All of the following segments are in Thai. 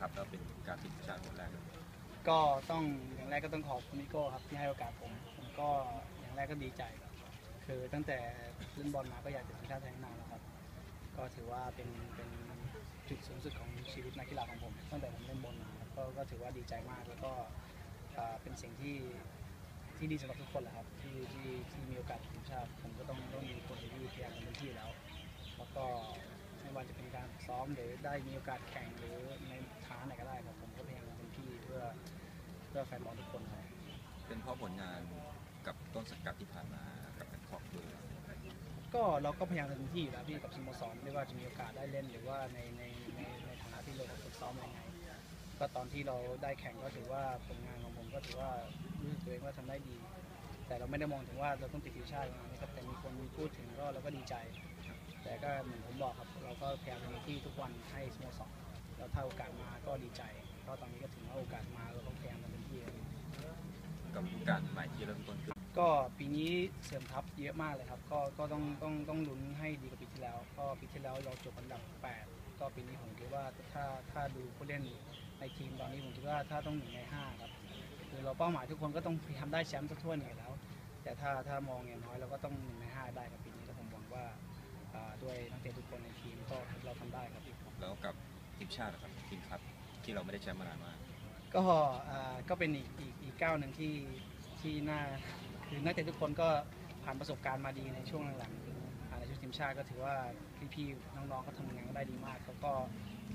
คัพแล้วเป็นการติดทีมชาติคนแรกเลยก็ต้องอย่างแรกก็ต้องขอบคุณมิโก้ครับที่ให้โอกาสผมผมก็อย่างแรกก็ดีใจครับคือตั้งแต่เล่นบอลมาก็อยากจะทีมชาติไทยมานานแล้วครับ ก็ถือว่าเป็นเป็นจุดสูงสุดของชีวิตนักกีฬาของผมตั้งแต่ผมเล่นบอลมาครับก็ก็ถือว่าดีใจมากแล้วก็อ่าเป็นสิ่งที่ที่ดีสำหรับทุกคนแหละครับที่ที่ที่มีโอกาสทีมชาติผมก็ต้องต้องมีคนที่พยายามทำเต็มที่แล้ว แล้วก็ไม่ว่าจะเป็นการซ้อมหรือได้มีโอกาสแข่งหรือใน ฐานะไหนก็ได้ครับผมก็พยายามทำเต็มที่เพื่อเพื่อแฟนบอลทุกคนครับ เป็นเพราะผลงานกับต้นสังกัดที่ผ่านมากับแบงคอกด้วยก็เราก็พยายามเต็มที่อยู่แล้วพี่กับสโมสรไม่ว่าจะมีโอกาสได้เล่นหรือว่าในในในในฐานะที่เราฝึกซ้อมยังไงก็ตอนที่เราได้แข่งก็ถือว่าผลงานของผมก็ถือว่ารู้สึกตัวเองว่าทำได้ดี แต่เราไม่ได้มองถึงว่าเราต้องติดทีมชาตินะครับแต่มีคนพูดถึงก็เราก็ดีใจ แต่ก็เหมือนผมบอกครับ เราก็พยายามทำหน้าที่ทุกวันให้สโมสร แล้วถ้าโอกาสมาก็ดีใจ เพราะตอนนี้ก็ถึงว่าโอกาสมาเราต้องพยายามทำเต็มที่กับฤดูการใหม่ที่เริ่มต้นขึ้นก็ปีนี้เสริมทัพเยอะมากเลยครับ ก็ก็ต้องต้องต้องลุ้นให้ดีกว่าปีที่แล้ว ก็ปีที่แล้วเราจบอันดับ 8 ก็ปีนี้ผมคิดว่าถ้าถ้าดูผู้เล่นในทีมตอนนี้ผมคิดว่าถ้าต้องหนึ่งในห้าครับคือเราเป้าหมายทุกคนก็ต้องพยายามได้แชมป์สักถ้วยหนึ่งอยู่แล้ว แต่ถ้าถ้ามองอย่างน้อยเราก็ต้องหนึ่งในห้าได้ มชาตินะครับทีมครับที่เราไม่ได้แชมป์มานานมากก็อ่าก็เป็นอีกอีกอีกก้าวหนึ่งที่ที่น่าคือนักเตะทุกคนก็ผ่านประสบการณ์มาดีในช่วงหลังๆอ่าในชุดทีมชาติก็ถือว่าพี่ๆน้องๆก็ทำงานได้ดีมากแล้วก็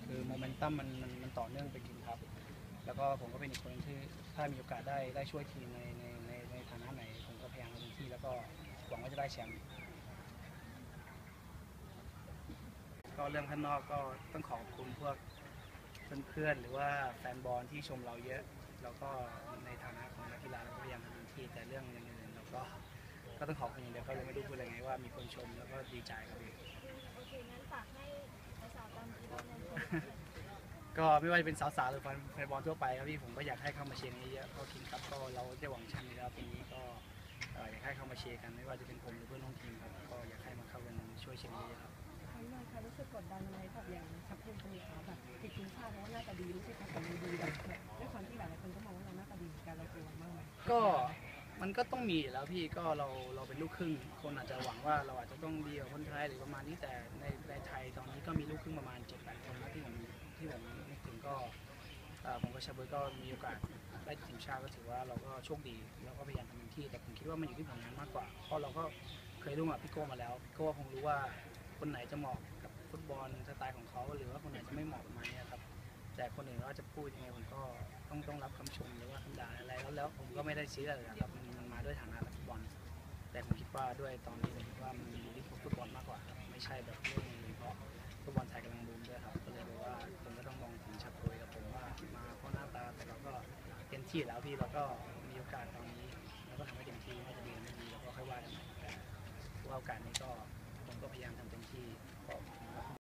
คือโมเมนตัมมันมันมันต่อเนื่องไปทีมครับ แล้วก็ผมก็เป็นอีกคนหนึ่งที่ถ้ามีโอกาสได้ได้ช่วยทีมในในในในฐานะไหนผมก็พยายามเต็มที่แล้วก็หวังว่าจะได้แชมป์ ก็เรื่องข้างนอกก็ต้องขอบคุณพวกเพื่อนๆหรือว่าแฟนบอลที่ชมเราเยอะ แล้วก็ในฐานะของนักกีฬาเราก็พยายามทำเต็มที่แต่เรื่องอื่นๆเราก็ก็ต้องขอบคุณอย่างเดียวก็เลยไม่รู้พูดอะไรไงว่ามีคนชมแล้วก็ดีใจครับพี่โอเคงั้นฝากให้สาวๆตามที่เราเรียนจบก็ไม่ว่าจะเป็นสาวๆหรือแฟนแฟนบอลทั่วไปครับพี่ผมก็อยากให้เข้ามาเชียร์เยอะๆเพราะคิงครับก็เราได้หวังแชมป์อยู่แล้วปีนี้ก็เอ่ออยากให้เข้ามาเชียร์กันไม่ว่าจะเป็นผมหรือเพื่อนร่วมทีมครับก็อยากให้มาเข้ากันช่วยเชียร์เยอะๆครับ ครั้น้าค่ะรู้สึกกดดันอะไรแบบอย่างชักเพื่อนคนนี้คะแบบติดทีมชาติแล้วน่าจะดีรู้สึกว่าผลดีแบบด้วยความที่หลายๆคนก็มองว่าเราน่าจะดีกันเรากลัวมากไหมก็มันก็ต้องมีอยู่แล้วพี่ก็เราเราเป็นลูกครึ่ง คนอาจจะหวังว่าเราอาจจะต้องดีกว่าคนไทยหรือประมาณนี้แต่ในในไทยตอนนี้ก็มีลูกครึ่งประมาณ7จ็ดแปดคนนะที่ผมที่ผมนึกถึงก็ผมกับชาเบิร์ก็มีโอกาสได้ทีมชาติก็ถือว่าเราก็โชคดีแล้วก็พยายามทำเต็มที่แต่ผมคิดว่ามันอยู่ที่ผลงานมากกว่าเพราะเราก็เคยร่วมกับพี่โก้มาแล้วพี่โก้คงรู้ว่า คนไหนจะเหมาะกับฟุตบอลสไตล์ของเขาหรือว่าคนไหนจะไม่เหมาะไหมอะครับ แต่คนอื่นว่าจะพูดยังไงผมก็ต้องต้องรับคำชมหรือว่าคำด่าอะไรแล้วแล้วผมก็ไม่ได้ชี้อะไรครับมันมาด้วยฐานะฟุตบอล แต่ผมคิดว่าด้วยตอนนี้ผมคิดว่ามันมีที่ฟุตบอลมากกว่าครับไม่ใช่แบบเรื่องนี้เพราะฟุตบอลไทยกำลังบูมด้วยครับก็เลยบอกว่าผมก็ต้องมองถึงชัดเลยกับผมว่ามาเพราะหน้าตาแต่เราก็เต็มที่แล้วพี่เราก็มีโอกาสตอนนี้เราก็ทำให้เต็มที่ไม่จะดีไม่ดีเราก็ค่อยว่ากันแต่ว่าโอกาสนี้ก็